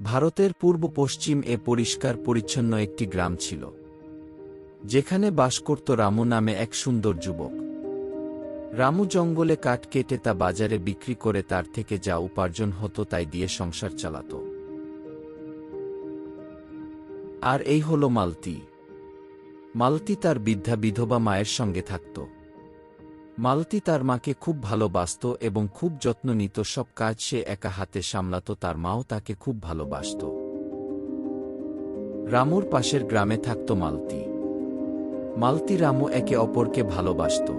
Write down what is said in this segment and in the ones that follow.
ভারতের পূর্ব পশ্চিম এ পরিষ্কার পরিচ্ছন্ন একটি গ্রাম ছিল, যেখানে বাস করত রামু নামে এক সুন্দর যুবক। রামু জঙ্গলে কাঠ কেটে তা বাজারে বিক্রি করে তার থেকে যা উপার্জন হতো তাই দিয়ে সংসার চালাত। আর এই হল মালতি। মালতি তার বৃদ্ধা বিধবা মায়ের সঙ্গে থাকত। মালতী তার মাকে খুব ভালোবাসত এবং খুব যত্ন নিত, সব কাজ সে একা হাতে সামলাত, তার মাও তাকে খুব ভালোবাসত। রামুর পাশের গ্রামে থাকত মালতী। মালতী রামু একে অপরকে ভালোবাসত।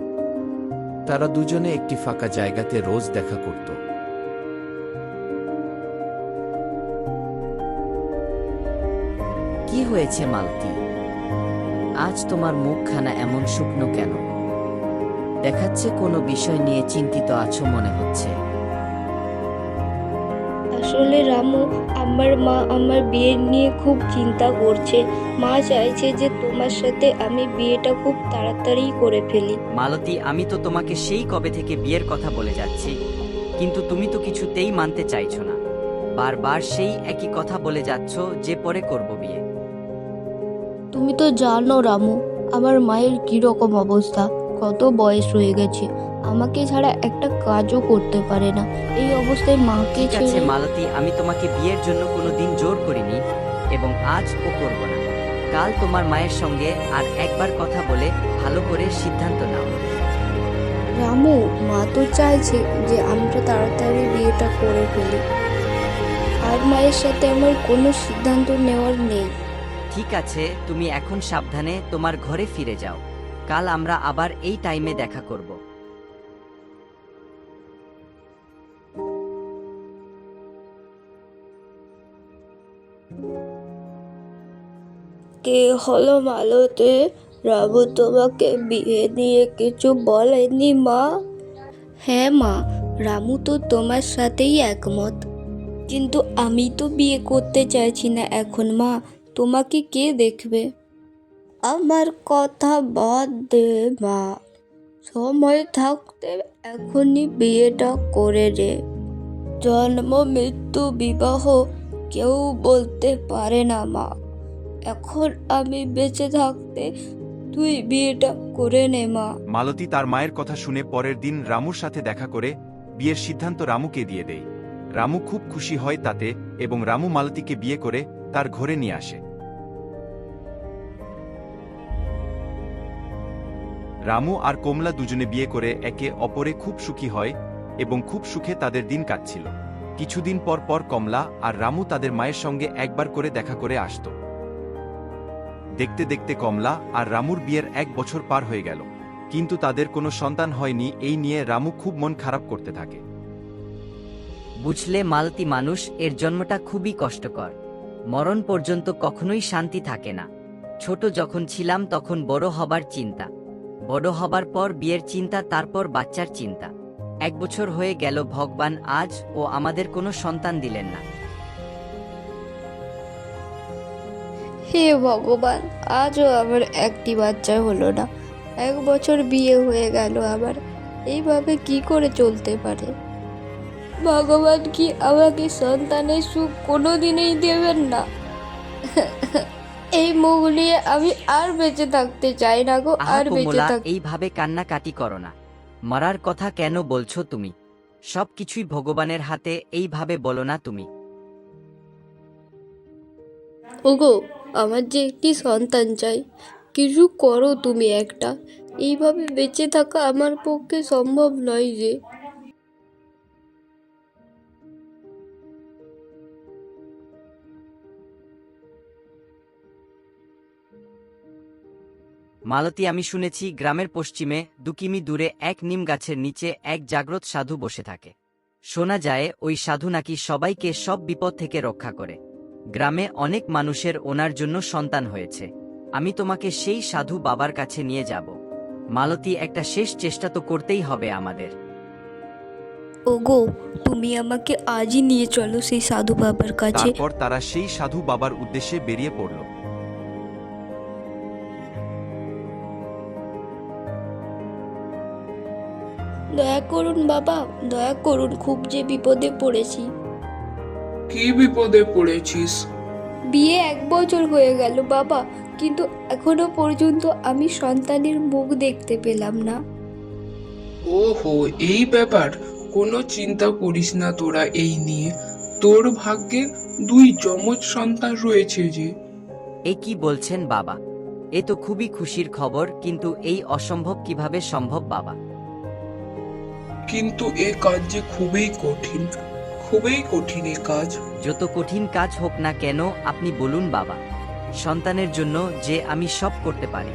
তারা দুজনে একটি ফাঁকা জায়গাতে রোজ দেখা করত। কি হয়েছে মালতী? আজ তোমার মুখখানা এমন শুকনো কেন? দেখাচ্ছে কোনো বিষয় নিয়ে চিন্তিত আছো মনে হচ্ছে। আসলে রামু আমার মা আমার বিয়ে নিয়ে খুব চিন্তা করছে। মা চাইছে যে তোমার সাথে আমি বিয়েটা খুব তাড়াতাড়ি করে ফেলি। মালতী আমি তো তোমাকে সেই কবে থেকে বিয়ের কথা বলে যাচ্ছি। কিন্তু তুমি তো কিছুতেই মানতে চাইছো না। বারবার সেই একই কথা বলে যাচ্ছ যে পরে করব বিয়ে। তুমি তো জানো রামু আমার মায়ের কীরকম অবস্থা। কত বয়স হয়ে গেছে। আমাকে ছাড়া একটা কাজও করতে পারে না। এই অবস্থায় মাকে ঠিক আছে ছেড়ে মালতী আমি তোমাকে বিয়ের জন্য কোনো দিন জোর করিনি এবং আজ ও করব না। কাল তোমার মায়ের সঙ্গে আর একবার কথা বলে ভালো করে সিদ্ধান্ত নাও। রামু মা তো চাইছে যে আমরা তাড়াতাড়ি বিয়েটা করে ফেলি। আর মায়ের সাথে আমার কোনো সিদ্ধান্ত নেওয়ার নেই। ঠিক আছে তুমি এখন সাবধানে তোমার ঘরে ফিরে যাও। কাল আমরা আবার এই টাইমে দেখা করব। কে হলো মালতে? রাবু তোমাকে বিয়ে নিয়ে কিছু বলেনি মা? হ্যাঁ মা রামু তো তোমার সাথেই একমত। কিন্তু আমি তো বিয়ে করতে চাইছি না এখন মা তোমাকে কে দেখবে? আমার কথা বাদ দে মা। সময় থাকতে এখনই বিয়েটা করে রে জন্ম, মৃত্যু, বিবাহ কেউ বলতে পারে না মা। এখন আমি বেঁচে থাকতে তুই বিয়েটা করে নে মা। মালতী তার মায়ের কথা শুনে পরের দিন রামুর সাথে দেখা করে বিয়ের সিদ্ধান্ত রামুকে দিয়ে দেয়। রামু খুব খুশি হয় তাতে এবং রামু মালতীকে বিয়ে করে তার ঘরে নিয়ে আসে। রামু আর কমলা দুজনে বিয়ে করে একে অপরে খুব সুখী হয় এবং খুব সুখে তাদের দিন কাটছিল। কিছুদিন পর পর কমলা আর রামু তাদের মায়ের সঙ্গে একবার করে দেখা করে আসত। দেখতে দেখতে কমলা আর রামুর বিয়ের এক বছর পার হয়ে গেল, কিন্তু তাদের কোনো সন্তান হয়নি এই নিয়ে রামু খুব মন খারাপ করতে থাকে। বুঝলে মালতি মানুষ, এর জন্মটা খুবই কষ্টকর। মরণ পর্যন্ত কখনোই শান্তি থাকে না। ছোট যখন ছিলাম তখন বড় হবার চিন্তা। বড় হবার পর বিয়ের চিন্তা, তারপর বাচ্চার চিন্তা। এক বছর হয়ে গেল, ভগবান আজ ও আমাদের কোনো সন্তান দিলেন না। হে ভগবান, আজও আমার একটি বাচ্চা হলো না। এক বছর বিয়ে হয়ে গেল আবার এইভাবে কি করে চলতে পারে? ভগবান কি আমাকে সন্তানের সুখ কোনোদিনই দেবেন না? এই মুখ নিয়ে আমি আর বেঁচে থাকতে চাই না গো আর বেঁচে থাক এইভাবে কান্নাকাটি করো না। মরার কথা কেন বলছো তুমি? সবকিছুই ভগবানের হাতে এইভাবে বলো না তুমি। ওগো আমার যে একটি সন্তান চাই কিছু করো তুমি একটা। এইভাবে বেঁচে থাকা আমার পক্ষে সম্ভব নয় যে। মালতী আমি শুনেছি গ্রামের পশ্চিমে দু কিমি দূরে এক নিম গাছের নিচে এক জাগ্রত সাধু বসে থাকে। শোনা যায় ওই সাধু নাকি সবাইকে সব বিপদ থেকে রক্ষা করে। গ্রামে অনেক মানুষের ওনার জন্য সন্তান হয়েছে। আমি তোমাকে সেই সাধু বাবার কাছে নিয়ে যাব। মালতী একটা শেষ চেষ্টা তো করতেই হবে আমাদের। ওগো তুমি আমাকে আজই নিয়ে চলো সেই সাধু বাবার কাছে। তারপর তারা সেই সাধু বাবার উদ্দেশ্যে বেরিয়ে পড়ল। দয়া করুন বাবা দয়া করুন খুব যে বিপদে পড়েছি। কি বিপদে পড়েছিস? বিয়ে এক বছর হয়ে গেল বাবা কিন্তু এখনও পর্যন্ত আমি সন্তানের মুখ দেখতে পেলাম না। ওহো এই ব্যাপার? কোনো চিন্তা করিস না তোরা এই নিয়ে। তোর ভাগ্যে দুই যমজ সন্তান রয়েছে যে। এ কি বলছেন বাবা? এ তো খুবই খুশির খবর কিন্তু এই অসম্ভব কীভাবে সম্ভব বাবা? কিন্তু এ কাজ যে খুবই কঠিন খুবই কঠিন এ কাজ। যত কঠিন কাজ হোক না কেন আপনি বলুন বাবা সন্তানের জন্য যে আমি সব করতে পারি।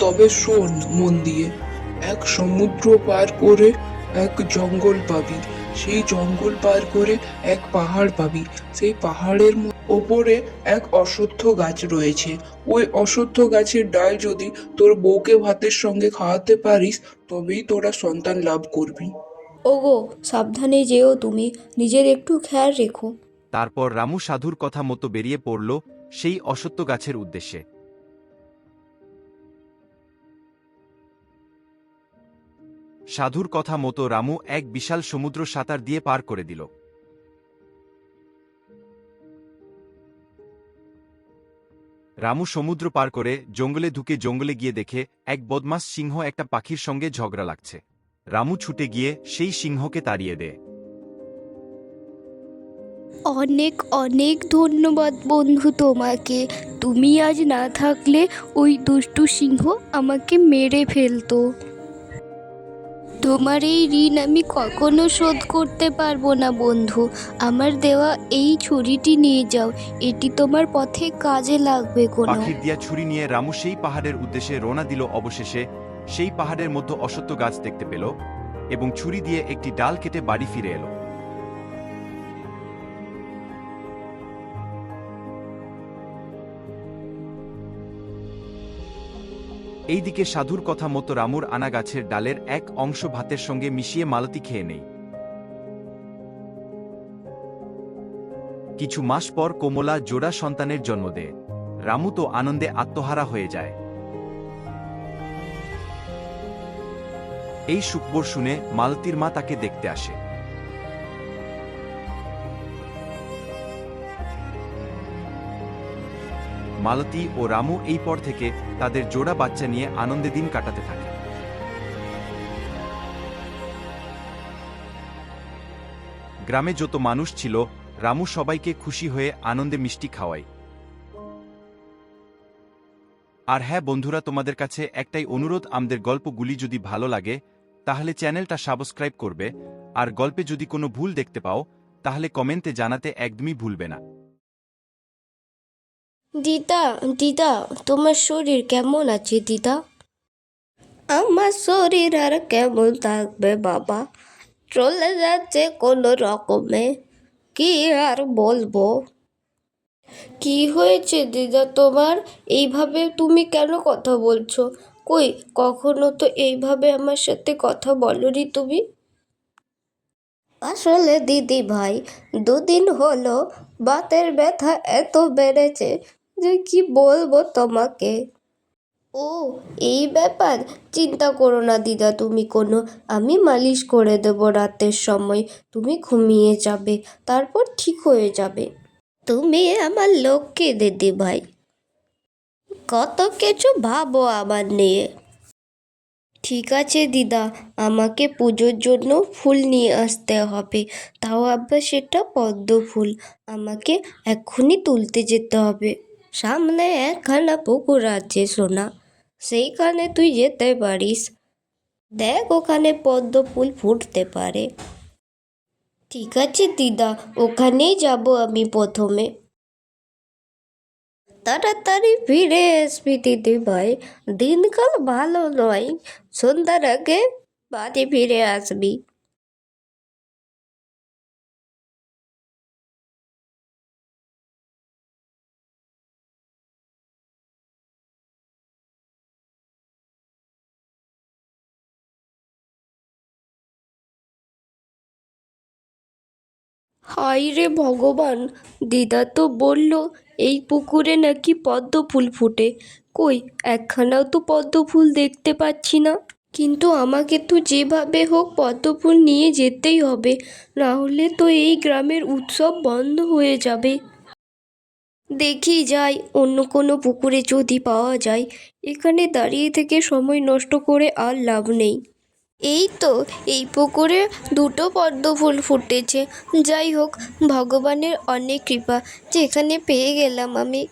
তবে শোন মন দিয়ে এক সমুদ্র পার করে এক জঙ্গল পাবি সেই জঙ্গল পার করে এক পাহাড় পাবি সেই পাহাড়ের ওপরে এক অশ্বত্থ গাছ রয়েছে। ওই অশ্বত্থ গাছের ডাল যদি তোর বউকে ভাতের সঙ্গে খাওয়াতে পারিস তবেই তোরা সন্তান লাভ করবি। ওগো সাবধানে যেও তুমি নিজের একটু খেয়াল রেখো। তারপর রামু সাধুর কথা মতো বেরিয়ে পড়ল সেই অসত্য গাছের উদ্দেশ্যে। সাধুর কথা মতো রামু এক বিশাল সমুদ্র সাঁতার দিয়ে পার করে দিল। রামু সমুদ্র পার করে জঙ্গলে ঢুকে জঙ্গলে গিয়ে দেখে এক বদমাস সিংহ একটা পাখির সঙ্গে ঝগড়া লাগছে। রামু ছুটে গিয়ে সেই সিংহকে তাড়িয়ে দেয়। অনেক অনেক ধন্যবাদ বন্ধু তোমাকে। তুমি আজ না থাকলে ওই দুষ্টু সিংহ আমাকে মেরে ফেলতো। তোমার এই ঋণ আমি কখনো শোধ করতে পারব না, বন্ধু। আমার দেওয়া এই ছুরিটি নিয়ে যাও। এটি তোমার পথে কাজে লাগবে কোনো। পাখির দিয়া ছুরি নিয়ে রামু সেই পাহাড়ের উদ্দেশ্যে রওনা দিল অবশেষে। সেই পাহাড়ের মতো অসত্য গাছ দেখতে পেল এবং ছুরি দিয়ে একটি ডাল কেটে বাড়ি ফিরে এলো। এইদিকে সাধুর কথা মতো রামুর আনা গাছের ডালের এক অংশ ভাতের সঙ্গে মিশিয়ে মালতী খেয়ে নেই। কিছু মাস পর কোমলা জোড়া সন্তানের জন্ম দেয়। রামু তো আনন্দে আত্মহারা হয়ে যায়। এই সুখবর শুনে মালতির মা তাকে দেখতে আসে। মালতী ও রামু এই পর থেকে তাদের জোড়া বাচ্চা নিয়ে আনন্দে দিন কাটাতে থাকে। গ্রামে যত মানুষ ছিল, রামু সবাইকে খুশি হয়ে আনন্দে মিষ্টি খাওয়ায়। আর হ্যাঁ বন্ধুরা, তোমাদের কাছে একটাই অনুরোধ, আমাদের গল্পগুলি যদি ভালো লাগে, তাহলে চ্যানেলটা সাবস্ক্রাইব করবে। আর গল্পে যদি কোনো ভুল দেখতে পাও, তাহলে কমেন্টে জানাতে একদমই ভুলবে না। দিদা দিদা, তোমার শরীর কেমন আছে দিদা? আমার শরীর আর কেমন থাকবে বাবা? চলে যাচ্ছে কোনো রকমে, কি আর বলব? কি হয়েছে দিদা তোমার? এইভাবে তুমি কেন কথা বলছো? কই, কখনো তো এইভাবে আমার সাথে কথা বলনি তুমি? আসলে দিদি ভাই দুদিন হলো, বাতের ব্যথা এত বেড়েছে যে কি বলব তোমাকে? ও, এই ব্যাপার? চিন্তা করো না দিদা, তুমি কোনো, আমি মালিশ করে দেব রাতের সময়। তুমি ঘুমিয়ে যাবে, তারপর ঠিক হয়ে যাবে। তুমি আমার লক্ষ্মী দিদি ভাই। কত কিছু ভাবো আমার নিয়ে। ঠিক আছে দিদা, আমাকে পুজোর জন্য ফুল নিয়ে আসতে হবে। তাও আবার সেটা পদ্ম ফুল। আমাকে এক্ষুনি তুলতে যেতে হবে। সামনে একখানা পুকুর আছে সোনা। সেইখানে তুই যেতে পারিস। দেখ ওখানে পদ্ম ফুল ফুটতে পারে। ঠিক আছে দিদা, ওখানেই যাব আমি প্রথমে। তাড়াতাড়ি ফিরে আসবি দিদি ভাই। দিনকাল ভালো নয়, সন্ধ্যার আগে বাড়ি ফিরে আসবি। হাই রে ভগবান, দিদা তো বলল এই পুকুরে নাকি পদ্ম ফুল ফুটে। কই, একখানাও তো পদ্ম ফুল দেখতে পাচ্ছি না। কিন্তু আমাকে তো যেভাবে হোক পদ্মফুল নিয়ে যেতেই হবে না হলে তো এই গ্রামের উৎসব বন্ধ হয়ে যাবে। দেখি যাই, অন্য কোনো পুকুরে যদি পাওয়া যায়। এখানে দাঁড়িয়ে থেকে সময় নষ্ট করে আর লাভ নেই। এই তো এই পুকুরে দুটো পদ্ম ফুল ফুটেছে। যাই হোক, ভগবানের অনেক কৃপা। যেখানে পেয়ে গেলাম আমি।